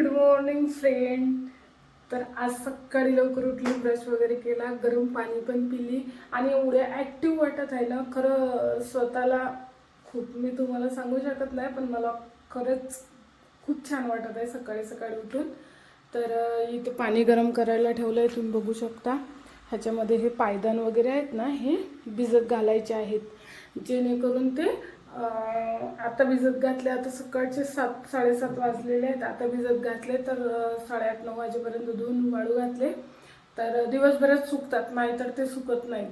Good morning friend. तर आज सकाळी लवकर उठली ब्रश वगैरे केला गरम पाणी पण पिली आणि एवढ्या ॲक्टिव्ह वाटत आहे ना खरं स्वतःला खूप मी तुम्हाला सांगू शकत नाही पण मला खरंच खूप छान वाटत आहे सकाळी सकाळी उठून. तर इथे पाणी गरम करायला ठेवलं आहे तुम्ही बघू शकता. ह्याच्यामध्ये हे पायदान वगैरे आहेत ना हे भिजत घालायचे आहेत. जेणेकरून ते आता भिजत घातले आता सकाळचे सात साडेसात वाजलेले आहेत. आता भिजत घातले तर साडेआठ नऊ वाजेपर्यंत धुवून वाळू घातले. तर दिवसभरात सुकतात. नाहीतर ते सुकत नाहीत.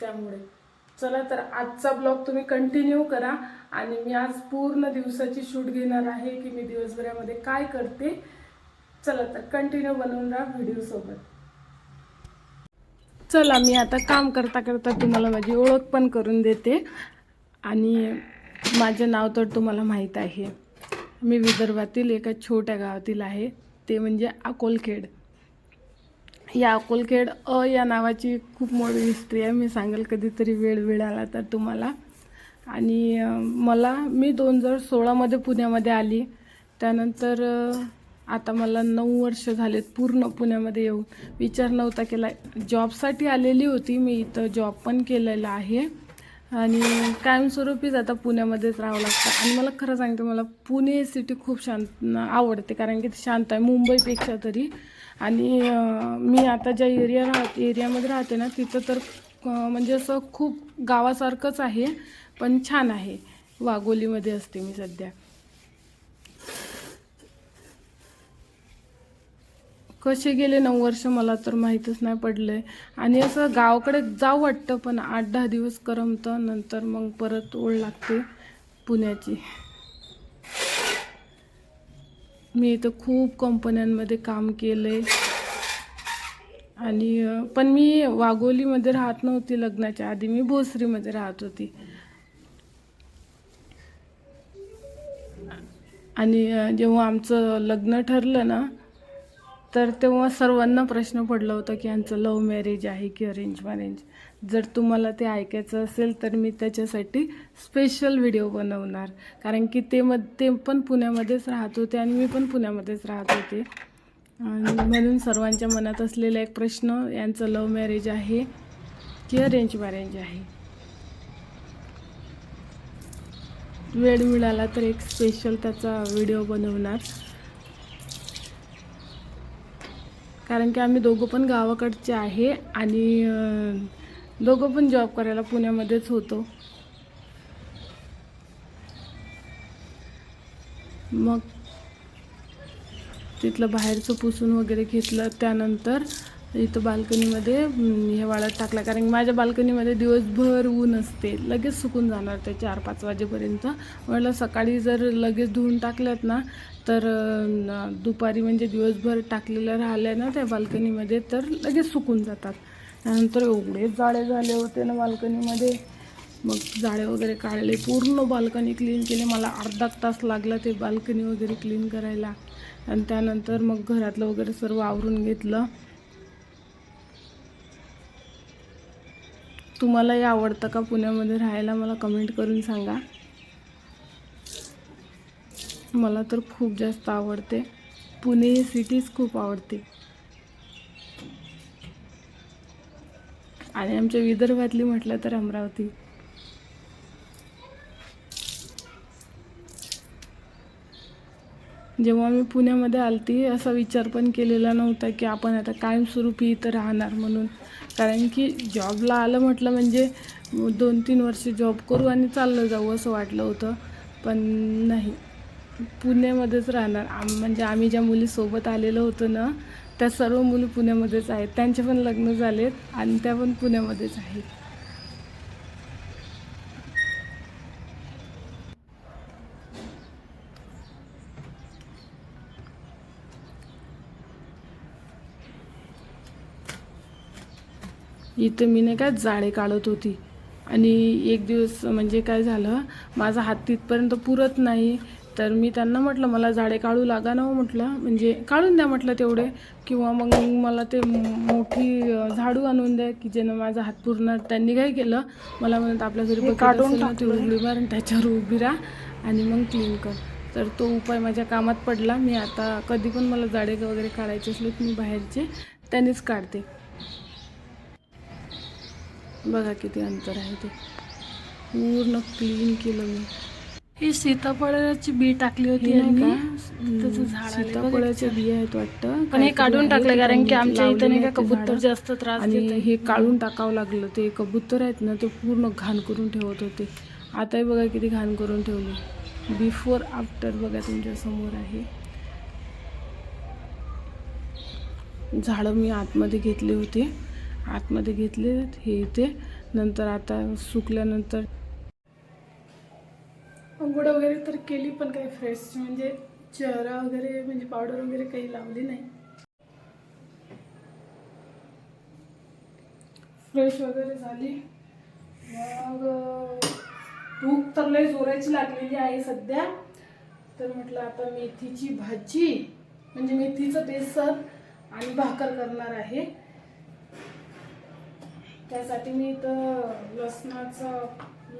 त्यामुळे. चला तर आजचा ब्लॉग तुम्ही कंटिन्यू करा. आणि मी आज पूर्ण दिवसाची शूट घेणार आहे की मी दिवसभरामध्ये काय करते. चला तर कंटिन्यू बनवून राहा व्हिडिओसोबत चला मी आता काम करता करता तुम्हाला माझी ओळख पण करून देते. आणि माझं नाव तर तुम्हाला माहीत आहे. मी विदर्भातील एका छोट्या गावातील आहे. ते म्हणजे अकोलखेड. या अकोलखेड अ या नावाची खूप मोठी हिस्ट्री आहे. मी सांगेल कधीतरी वेळ वेळ आला तर तुम्हाला. आणि मला मी दोन हजार सोळामध्ये पुण्यामध्ये आली. त्यानंतर आता मला नऊ वर्ष झालेत पूर्ण पुण्यामध्ये येऊन. विचार नव्हता केला. जॉबसाठी आलेली होती. मी इथं जॉब पण केलेला आहे. आणि कायमस्वरूपीच आता पुण्यामध्येच राहावं लागतं. आणि मला खरं सांगते मला पुणे सिटी खूप शांत आवडते. कारण की शांत आहे मुंबईपेक्षा तरी. आणि मी आता ज्या एरिया राहत एरियामध्ये राहते ना तिथं तर म्हणजे असं खूप गावासारखंच आहे पण छान आहे. वाघोलीमध्ये असते मी सध्या. कसे गेले नऊ वर्ष मला तर माहीतच नाही पडलंय. आणि असं गावाकडे जाऊ वाटतं पण आठ दहा दिवस करमतं नंतर मग परत ओढ लागते पुण्याची. मी इथं खूप कंपन्यांमध्ये काम केलं आहे आणि पण मी वाघोलीमध्ये राहत नव्हती लग्नाच्या आधी मी भोसरीमध्ये राहत होती. आणि जेव्हा आमचं लग्न ठरलं ना तर तेव्हा सर्वांना प्रश्न पडला होता की यांचं लव्ह मॅरेज आहे की अरेंज मॅरेज जर तुम्हाला ते ऐकायचं असेल तर मी त्याच्यासाठी स्पेशल व्हिडिओ बनवणार. कारण की ते मग ते पण पुण्यामध्येच राहत होते आणि मी पण पुण्यामध्येच राहत होते. आणि म्हणून सर्वांच्या मनात असलेला एक प्रश्न यांचं लव्ह मॅरेज आहे की अरेंज मॅरेज आहे? वेळ मिळाला तर एक स्पेशल त्याचा व्हिडिओ बनवणार. कारण की आम्ही दोघं पण गावाकडचे आहे आणि दोघं पण जॉब करायला पुण्यामध्येच होतो. मग तिथलं बाहेरचं पुसून वगैरे घेतलं त्यानंतर इथं बाल्कनीमध्ये हे वाळत टाकला. कारण की माझ्या बाल्कनीमध्ये दिवसभर ऊन असते. लगेच सुकून जाणार ते चार पाच वाजेपर्यंत. म्हटलं सकाळी जर लगेच धुवून टाकल्यात ना तर दुपारी म्हणजे दिवसभर टाकलेलं राहिल्या ना त्या बाल्कनीमध्ये तर लगेच सुकून जातात. त्यानंतर एवढे जाळे झाले होते ना बाल्कनीमध्ये. मग जाळे वगैरे काढले. पूर्ण बाल्कनी क्लीन केले. मला अर्धा तास लागला ते बाल्कनी वगैरे क्लीन करायला. आणि त्यानंतर मग घरातलं वगैरे सर्व आवरून घेतलं. तुम्हालाही आवडतं का पुण्यामध्ये राहायला? मला कमेंट करून सांगा. मला तर खूप जास्त आवडते. पुणे ही सिटीज खूप आवडते. आणि आमच्या विदर्भातली म्हटलं तर अमरावती. जेव्हा मी पुण्यामध्ये आलती असा विचार पण केलेला नव्हता की आपण आता कायमस्वरूपी इथं राहणार म्हणून. कारण की जॉबला आलं म्हटलं म्हणजे दोन तीन वर्ष जॉब करू आणि चाललं जाऊ असं वाटलं होतं पण नाही. पुण्यामध्येच राहणार. आम म्हणजे आम्ही ज्या मुलीसोबत आलेलो होतो ना त्या सर्व मुली पुण्यामध्येच आहेत. त्यांचे पण लग्न झालेत आणि त्या पण पुण्यामध्येच आहेत. इथं मी नाही का जाळे काढत होती. आणि एक दिवस म्हणजे काय झालं माझा हात तिथपर्यंत पुरत नाही. तर मी त्यांना म्हटलं मला झाडे काढू लागा ना हो म्हटलं. म्हणजे काढून द्या म्हटलं तेवढे. किंवा मग मला ते मोठी झाडू आणून द्या की ज्यानं माझा हात पुरणार त्यांनी काय केलं मला म्हणत आपल्या घरी काढून ती उघडी मार आणि त्याच्यावर उभी राहा आणि मग क्लीन कर. तर तो उपाय माझ्या कामात पडला. मी आता कधी पण मला जाडे वगैरे काढायचे असले मी बाहेरचे त्यानेच काढते. बघा किती अंतर आहे ते. पूर्ण क्लीन केलं मी. ही सीताफळाची बी टाकली होती सीताफळाच्या. बिया आहेत वाटतं. पण हे काढून टाकलं कारण की आमच्या इथे नाही का कबूतर. जास्त त्रास आणि हे काढून टाकावं लागलं. ते कबूतर आहेत ना ते पूर्ण घाण करून ठेवत होते. आताही बघा किती घाण करून ठेवली. बिफोर आफ्टर बघा तुमच्यासमोर आहे. झाडं मी आतमध्ये घेतले होते. आतमध्ये घेतले हे इथे. नंतर आता सुकल्यानंतर आंघोळ वगैरे तर केली पण काही फ्रेश म्हणजे चेहरा वगैरे म्हणजे पावडर वगैरे काही लावली नाही. फ्रेश वगैरे झाली. मग भूक तर लय जोराची लागलेली आहे सध्या. तर म्हटलं आता मेथीची भाजी म्हणजे मेथीचं बेसन आणि भाकर करणार आहे. त्यासाठी मी इथं लसणाचं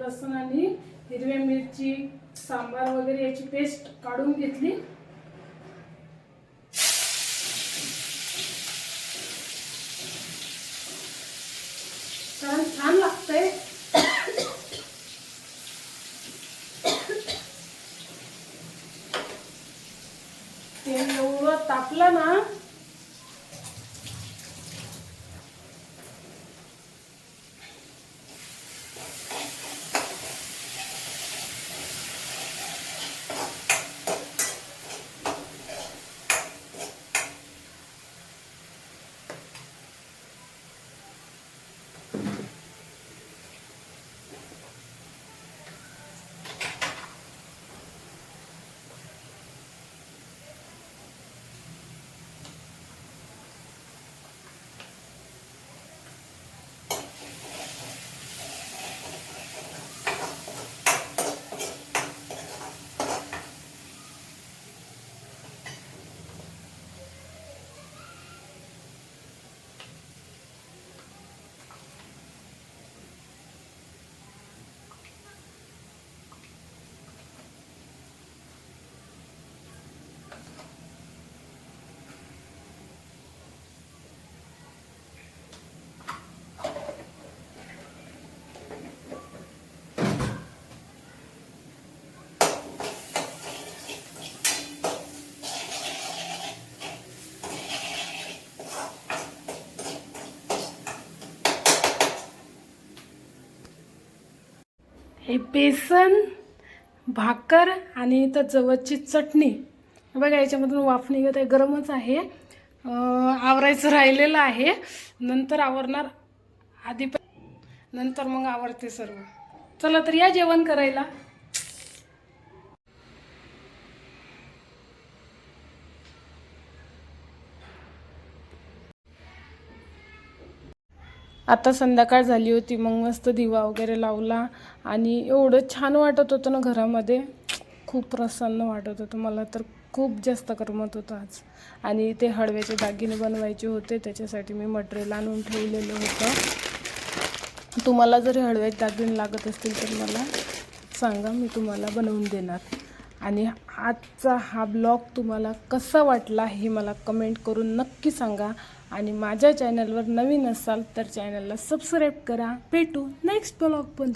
लसण आणि हिरव्या मिरची सांबार वगैरे याची पेस्ट काढून घेतली. कारण छान लागतंय. तेल एवढं तापलं ना हे बेसन भाकर आणि इथं जवळची चटणी. बघा याच्यामधून वाफ निघत आहे गरमच आहे. आवरायचं राहिलेलं आहे. नंतर आवरणार आधी पण नंतर मग आवरते सर्व. चला तर या जेवण करायला. आता संध्याकाळ झाली होती मग मस्त दिवा वगैरे लावला आणि एवढं छान वाटत होतं ना घरामध्ये. खूप प्रसन्न वाटत होतं. मला तर खूप जास्त करमत होतं आज. आणि ते हळव्याचे दागिने बनवायचे होते त्याच्यासाठी मी मटेरियल आणून ठेवलेलं होतं. तुम्हाला जर हळव्याचे दागिने लागत असतील तर मला सांगा मी तुम्हाला बनवून देणार. आणि आजचा हा ब्लॉग तुम्हाला कसा वाटला हे मला कमेंट करून नक्की सांगा. आणि माझ्या चॅनलवर नवीन असाल तर चॅनलला सबस्क्राईब करा. भेटू नेक्स्ट ब्लॉगमध्ये